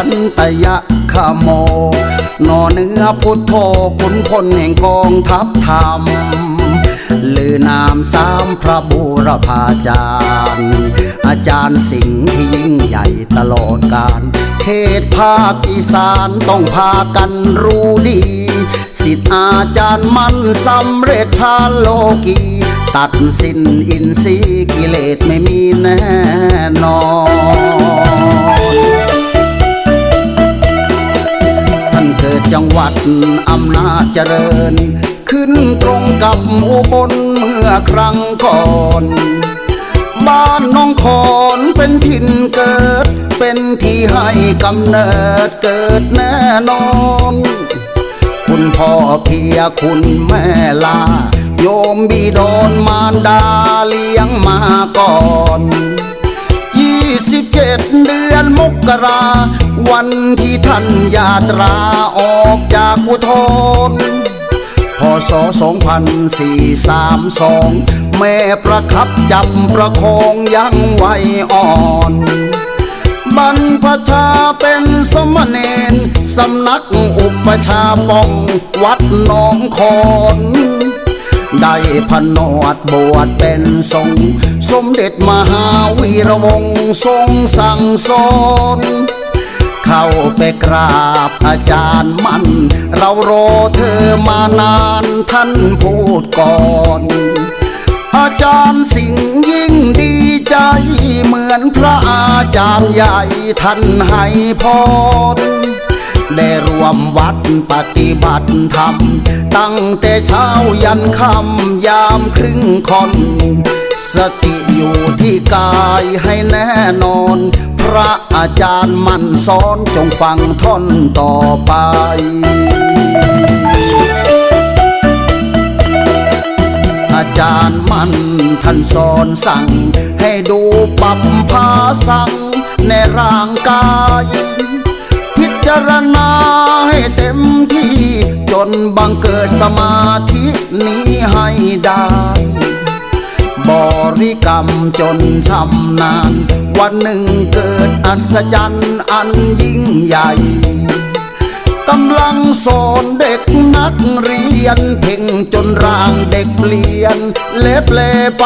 ขันตยะขโมนอเนื้อพุทโธขุนพลแห่งกองทัพธรรมลือนามสามพระบูรพาจารย์ อาจารย์สิงห์ที่ยิ่งใหญ่ตลอดกาลเขตภาคอีสานต้องพากันรู้ดี สิทธิอาจารย์มันสำเร็จชาโลกี ตัดสินอินทรีย์กิเลสไม่มีแน่นอน จังหวัดอำนาจเจริญ ขึ้นตรงกับอุบลเมื่อครั้งก่อน บ้านน้องคอนเป็นถิ่นเกิด เป็นที่ให้กำเนิดเกิดแน่นอน คุณพ่อเพียคุณแม่ลา โยมบิดอนมารดาเลี้ยงมาก่อนยี่สิบเจ็ดเดือนมกรา วันที่ท่านยาตราออกจากอุทนพศสองพันสี่สามสองแม่ประคับจำประคองยังไวอ่อนบรรพชาเป็นสมณเณรสำนักอุปชาป้องวัดหนองคอนได้พนวดบวชเป็นสงฆ์สมเด็จมหาวีระวงศ์ทรงสั่งสอน เข้าไปกราบอาจารย์มัน เรารอเธอมานานท่านพูดก่อน อาจารย์สิ่งยิ่งดีใจ เหมือนพระอาจารย์ใหญ่ท่านให้พรได้รวมวัดปฏิบัติธรรม ตั้งแต่เช้ายันค่ำยามครึ่งคอนสติอยู่ที่กายให้แน่นอน พระอาจารย์มันสอนจงฟังท่อนต่อไปอาจารย์มันท่านสอนสั่ง ให้ดูปรับภาสังในร่างกาย พิจารณาให้เต็มที่ จนบังเกิดสมาธินี้ให้ได้ บริกรรมจนชำนาญ วันหนึ่งเกิดอัศจรรย์อันยิ่งใหญ่กำลังสอนเด็กนักเรียน เพ่งจนร่างเด็กเปลี่ยน เละเปลไป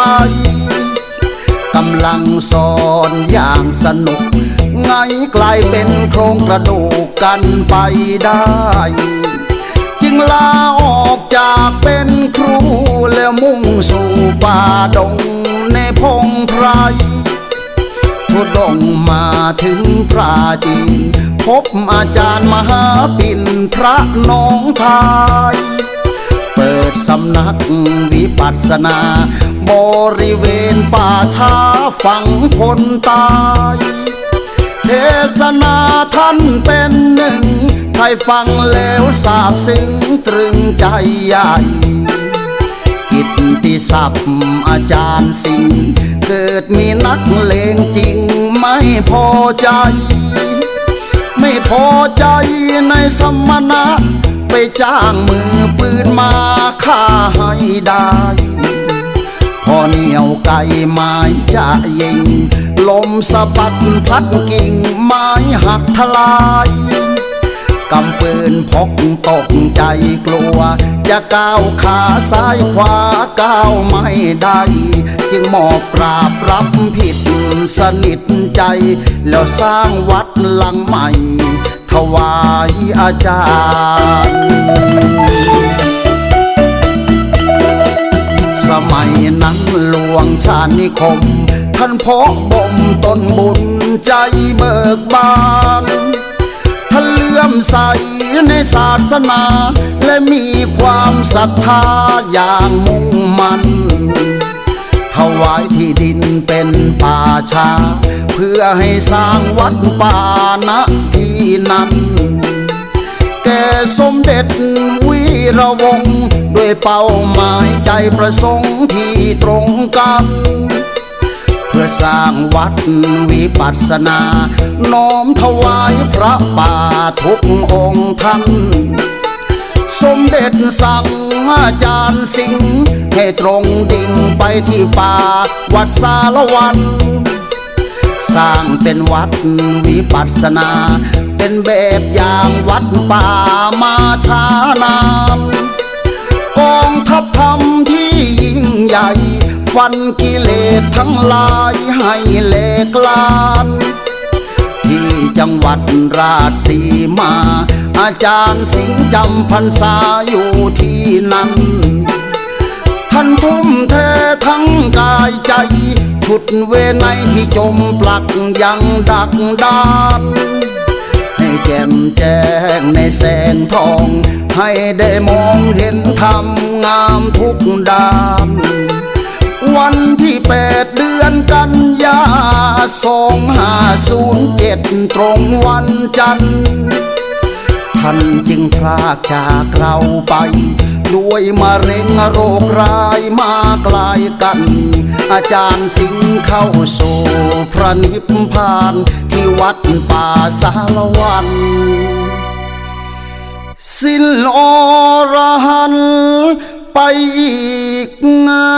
กำลังสอนอย่างสนุก ไงกลายเป็นโครงกระดูกกันไปได้ จึงลาออกจากเป็นครูแล้วมุ่ง สู่ป่าดงในพงไพรทุดงมาถึงปราจีน พบอาจารย์มหาปิ่นพระน้องชาย เปิดสำนักวิปัสสนา บริเวณป่าช้าฝังคนตาย เทศนาท่านเป็นหนึ่ง ใครฟังแล้วสาบซึ้งตรึงใจใหญ่ กิตติศัพท์อาจารย์สิงเกิดมีนักเลงจริงไม่พอใจ ไม่พอใจในสมณะ ไปจ้างมือปืนมาฆ่าให้ได้พอเหนียวไก่ไม้จะยิง ลมสะบัดพลัดกิ่งไม้หักทลาย กำปืนพกตกใจกลัว จะก้าวขาซ้ายขวาก้าวไม่ได้ จึงหมอบปราบรับผิดสนิทใจ แล้วสร้างวัดหลังใหม่ ถวายอาจารย์ สมัยนั้นหลวงชานิคม ท่านเพาะบ่มต้นบุญใจเบิกบาน ลื่อมใสในศาสนา และมีความศรัทธาอย่างมุ่งมันถวายที่ดินเป็นป่าชา เพื่อให้สร้างวัดป่าณที่นั้น แก่สมเด็จวีระวงศ์ด้วยเป้าหมายใจประสงค์ที่ตรงกันเพื่อสร้างวัดวิปัสสนา น้อมถวายพระ ทุกองค์ท่านสมเด็จสั่งอาจารย์สิงห์ให้ตรงดิ่งไปที่ป่าวัดสารวัน สร้างเป็นวัดวิปัสสนา เป็นแบบอย่างวัดป่ามาช้านานกองทัพธรรมที่ยิ่งใหญ่ ฟันกิเลสทั้งหลายให้เลกลาน ที่จังหวัดราชสีมา อาจารย์สิงห์จำพรรษาอยู่ที่นั้น ท่านทุ่มเททั้งกายใจ ชุดเวไนที่จมปลักยังดักดานให้แจ่มแจ้งในแสงทอง ให้ได้มองเห็นธรรมงามทุกด้าน วันที่แปดเดือนกันยาสองห้าศูนย์เจ็ดตรงวันจันทร์ท่านจึงพรากจากเราไป ด้วยมะเร็งโรคร้ายมาไกลายกัน อาจารย์สิงเข้าสู่พระนิพพานที่วัดป่าสารวันสิ้นอรหันไปอีกงา